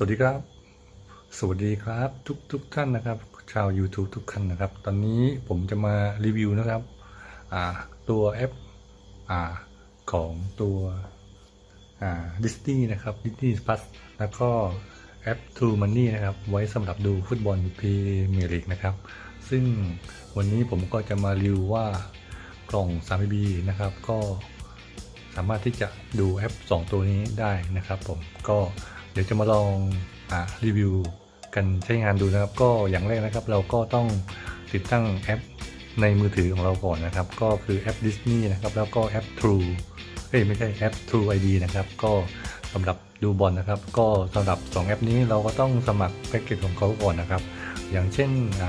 สวัสดีครับ สวัสดีครับทุกทุกท่านนะครับ ชาว YouTube ทุกท่านนะครับ ตอนนี้ผมจะมารีวิวนะครับตัวแอปอของตัวดิสนีย์นะครับดิสนีย์พลัสแล้วก็แอป True Money นะครับ ไว้สำหรับดูฟุตบอลพรีเมียร์ลีกนะครับ ซึ่งวันนี้ผมก็จะมารีวิวว่ากล่อง 3B นะครับ ก็สามารถที่จะดูแอป 2 ตัวนี้ได้นะครับ ผมก็ ดี๋ยวจะมาลองอรีวิวกันใช้งานดูนะครับ ก็อย่างแรกนะครับ เราก็ต้องติดตั้งแอปในมือถือของเราก่อนนะครับ ก็คือแอป Disney นะครับ แล้วก็แอป True เอ้ยไม่ใช่แอป True ID นะครับ ก็สำหรับดูบอลนะครับ ก็สำหรับ 2 แอปนี้เราก็ต้องสมัครแพ็กเกจของเขาก่อนนะครับ อย่างเช่นอ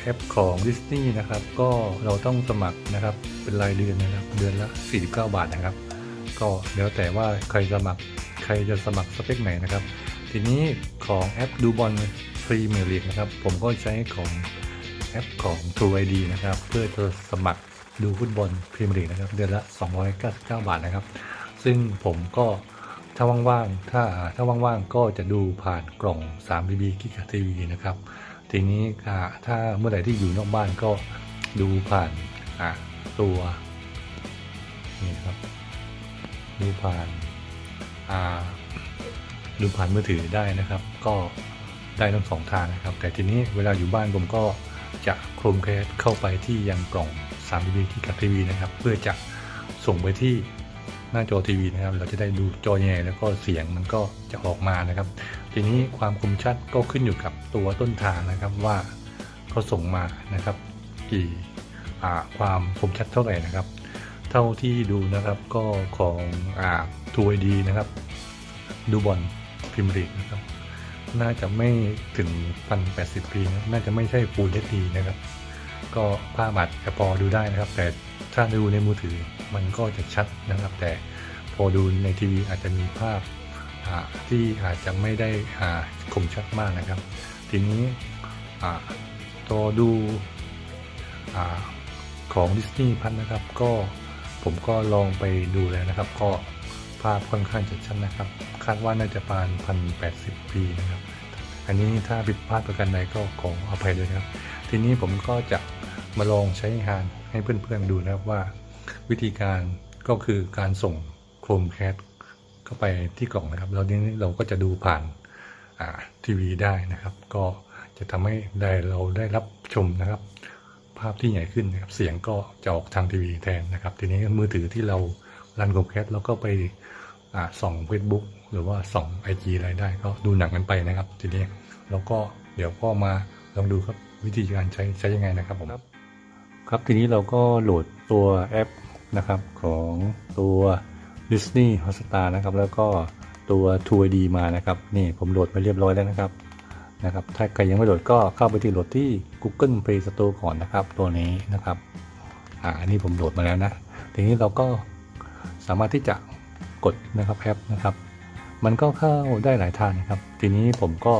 แอปของ Disney นะครับ ก็เราต้องสมัครนะครับ เป็นรายเดือนนะครับ เดือนละ 49 บาทนะครับ ก็แล้วแต่ว่าใครสมัคร ใครจะสมัครสเปคไหนนะครับ ทีนี้ของแอปดูบอลพรีเมียร์ลีกนะครับ ผมก็ใช้ของแอปของ True ID นะครับ เพื่อจะสมัครดูฟุตบอลพรีเมียร์ลีกนะครับ เดือนละ 299 บาทนะครับ ซึ่งผมก็ถ้าว่างๆถ้าถ้าว่างๆก็จะดูผ่านกล่อง 3BB กิกะทีวีนะครับ ทีนี้ถ้าเมื่อไหร่ที่อยู่นอกบ้านก็ดูผ่านตัวนี่ครับ ดูผ่าน ดูผ่านมือถือได้นะครับ ก็ได้ทั้งสองทางนะครับ แต่ทีนี้เวลาอยู่บ้านผมก็จะโครมแคสเข้าไปที่ยังกล่อง 3DB ที่กับทีวีนะครับ เพื่อจะส่งไปที่หน้าจอทีวีนะครับ เราจะได้ดูจอใหญ่แล้วก็เสียงมันก็จะออกมานะครับ ทีนี้ความคมชัดก็ขึ้นอยู่กับตัวต้นทางนะครับว่าเขาส่งมานะครับ กี่ความคมชัดเท่าไหร่นะครับ ท่าที่ดูนะครับก็ของอ่าทูไอดีนะครับ ดูบอลพิมพ์ลีกนะครับ น่าจะไม่ถึงพันแปดสิบปีนะน่าจะไม่ใช่ฟูลเอดีนะครับ ก็ภาพอาจจะพอดูได้นะครับ แต่ถ้าดูในมือถือมันก็จะชัดนะครับ แต่พอดูในทีวีอาจจะมีภาพที่อาจจะไม่ได้คมชัดมากนะครับ ทีนี้ตัวดูอของดิสนีย์พัทนะครับก็ ผมก็ลองไปดูแล้วนะครับ ก็ภาพค่อนข้างจะชัดนะครับ คาดว่าน่าจะประมาณพันแปดสิบปีนะครับ อันนี้ถ้าผิดพลาดประกันใดก็ขออภัยด้วยครับ ทีนี้ผมก็จะมาลองใช้งานให้เพื่อนๆดูนะครับว่า วิธีการก็คือการส่งโครมแคสเข้าไปที่กล่องนะครับแล้วนี้เราก็จะดูผ่านทีวีได้นะครับ ก็จะทำให้ได้เราได้รับชมนะครับ ภาพที่ใหญ่ขึ้นนะครับเสียงก็จะออกทางทีวีแทนนะครับ ทีนี้มือถือที่เรารันโคมแคสแล้วก็ไปส่อง Facebook หรือว่าส่อง IG อะไรได้ก็ดูหนังกันไปนะครับ ทีนี้แล้วก็เดี๋ยวก็มาลองดูครับวิธีการใช้ใช้ยังไงนะครับผมครับทีนี้เราก็โหลดตัวแอปนะครับของตัว Disney Hotstar นะครับ แล้วก็ตัว True ID มานะครับ นี่ผมโหลดไปเรียบร้อยแล้วนะครับ นะครับ ถ้าใครยังไม่โหลดก็เข้าไปที่โหลดที่ Google Play Store ก่อนนะครับ ตัวนี้นะครับอ่าอันนี้ผมโหลดมาแล้วนะ ทีนี้เราก็สามารถที่จะกดนะครับแอปนะครับ มันก็เข้าได้หลายทางนะครับ ทีนี้ผมก็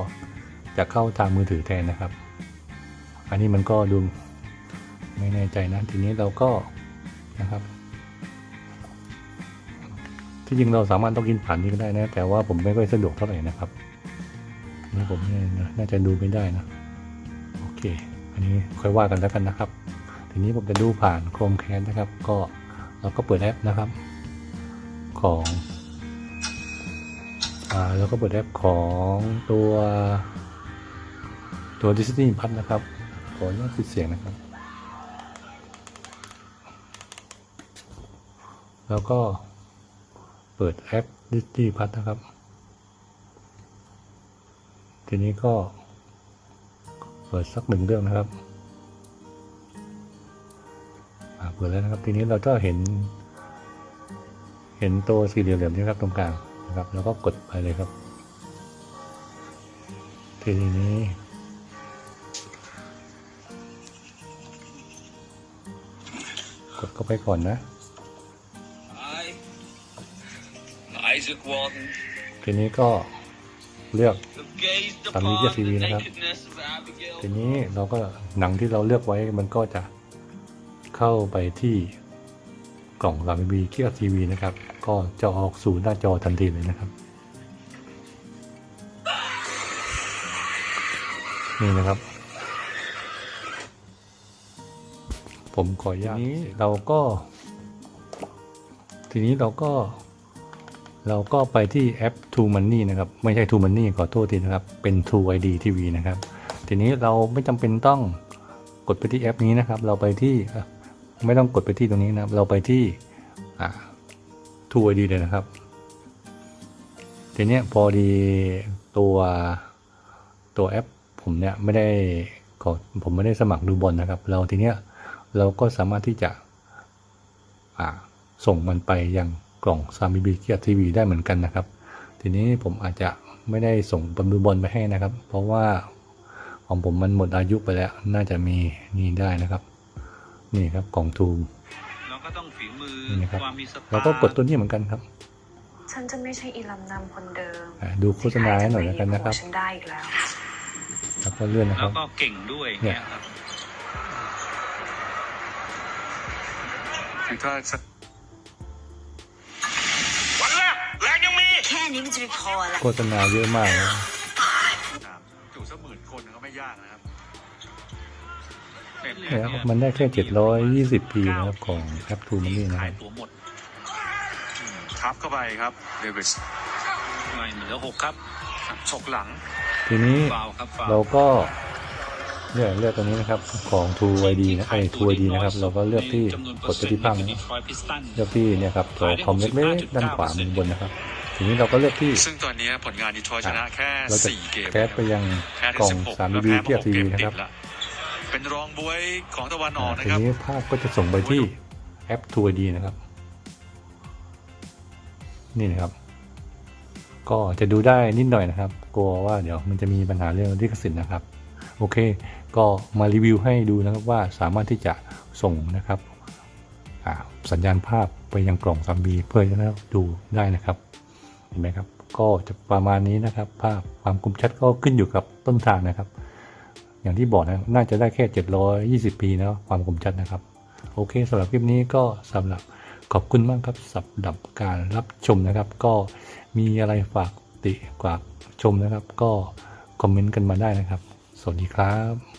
จะเข้าทางมือถือแทนนะครับ อันนี้มันก็ดูไม่แน่ใจนะ ทีนี้เราก็นะครับ ที่จริงเราสามารถต้องกินผ่านนี้ก็ได้นะ แต่ว่าผมไม่ค่อยสะดวกเท่าไหร่นะครับ นี่ผมเนี่ยนะน่าจะดูไม่ได้นะ โอเค อันนี้ค่อยว่ากันแล้วกันนะครับ ทีนี้ผมจะดูผ่านโครมแคสนะครับ ก็เราก็เปิดแอปนะครับ ของอ่าแล้วก็เปิดแอปของตัวตัว Disney พัทนะครับ ขออนุญาตปิดเสียงนะครับ แล้วก็เปิดแอป Disney พัทนะครับ ทีนี้ก็ เปิดสักหนึ่งเรื่องนะครับอ่าเปิดแล้วนะครับ ทีนี้เราก็เห็น เห็นตัวสี่เหลี่ยมๆนี้ครับตรงกลางนะครับ แล้วก็กดไปเลยครับ ทีนี้กดเข้าไปก่อนนะ I, Isaac Walton, ทีนี้ก็ เลือกตามนี้เลือกทีวีนะครับ ทีนี้เราก็หนังที่เราเลือกไว้มันก็จะเข้าไปที่กล่องลาบีเคียทีวีนะครับ ก็จะออกสู่หน้าจอทันทีเลยนะครับ นี่นะครับ ผมขออนุญาตเราก็ ทีนี้เราก็ เราก็ไปที่แอป True Money นะครับ ไม่ใช่ True Money ขอโทษทีนะครับ เป็น True ID TV นะครับ ทีนี้เราไม่จำเป็นต้องกดไปที่แอปนี้นะครับ เราไปที่ไม่ต้องกดไปที่ตรงนี้นะครับ เราไปที่ True ID เลยนะครับ ทีนี้พอดีตัวตัวแอปผมเนี่ยไม่ได้ขอผมไม่ได้สมัครดูบอลนะครับ เราทีเนี้ยเราก็สามารถที่จะส่งมันไปยัง กล่องซามิบิเกียทีวีได้เหมือนกันนะครับ ทีนี้ผมอาจจะไม่ได้ส่งบอลดูบอลไปให้นะครับ เพราะว่าของผมมันหมดอายุไปแล้ว น่าจะมีนี่ได้นะครับ นี่ครับกล่องทูมเราก็ต้องฝีมือนี่นะครับความมีสตาร์เราก็กดตัวนี้เหมือนกันครับ ฉันจะไม่ใช่อีลำนำคนเดิมอ่าดูโฆษณาให้หน่อยแล้วกันนะครับที่ใจะมาหยิบหัวฉันได้อีกแล้วแล้วก็เลื่อนนะคแล้รัวบก็เก่งด้วยเนี่เนี่ยยครับ นี้มันจะไม่พอละโฆษณาเยอะมากนะถามจุสักหมื่นคนก็ไม่ยากนะครับเนี่ยครับมันได้แค่720ปีนะครับของแอปทูมันนี่นะคขารัยบตัวหมดทับเข้าไปครับเดวิสไม่เหลือหกครับฉกหลัง ทีนี้ฟาวครับฟาวเราก็เลือกเลือกตรงนี้นะครับของ True ID นะไอ้ True ID นะครับ เราก็เลือกที่กดไปที่ภาพนะทรอยพิสตันเลือกที่เนี่ยครับตัวคอมเล็กๆด้านขวามุมบนนะครับ ทีนี้เราก็เลือกที่ ซึ่งตอนนี้ผลงานดีทรอยต์ชนะแค่เราจะ4เกมแคสไปยังแพ้ถึกล่อง16 3แล้ว b แพ้เทียบมาที6เกวีมนะติครับดละเป็นรองบวยของตะวันออ่าอกนะทีครับนี้ภาพก็จะส่งไปที่แอป True ID นะครับ นี่นะครับ ก็จะดูได้นิดหน่อยนะครับ กลัวว่าเดี๋ยวมันจะมีปัญหาเรื่องลิขสิทธิ์นะครับ โอเค ก็มารีวิวให้ดูนะครับว่าสามารถที่จะส่งนะครับอ่าสัญญาณภาพไปยังกล่อง 3B เพื่อจะได้ดูได้นะครับเห็นไหมครับ ก็จะประมาณนี้นะครับภาพความคมชัดก็ขึ้นอยู่กับต้นทางนะครับ อย่างที่บอกนะน่าจะได้แค่ 720 ปีนะความคมชัดนะครับ โอเคสำหรับคลิปนี้ก็สำหรับขอบคุณมากครับสำหรับการรับชมนะครับ ก็มีอะไรฝากติฝากชมนะครับ ก็คอมเมนต์กันมาได้นะครับ สวัสดีครับ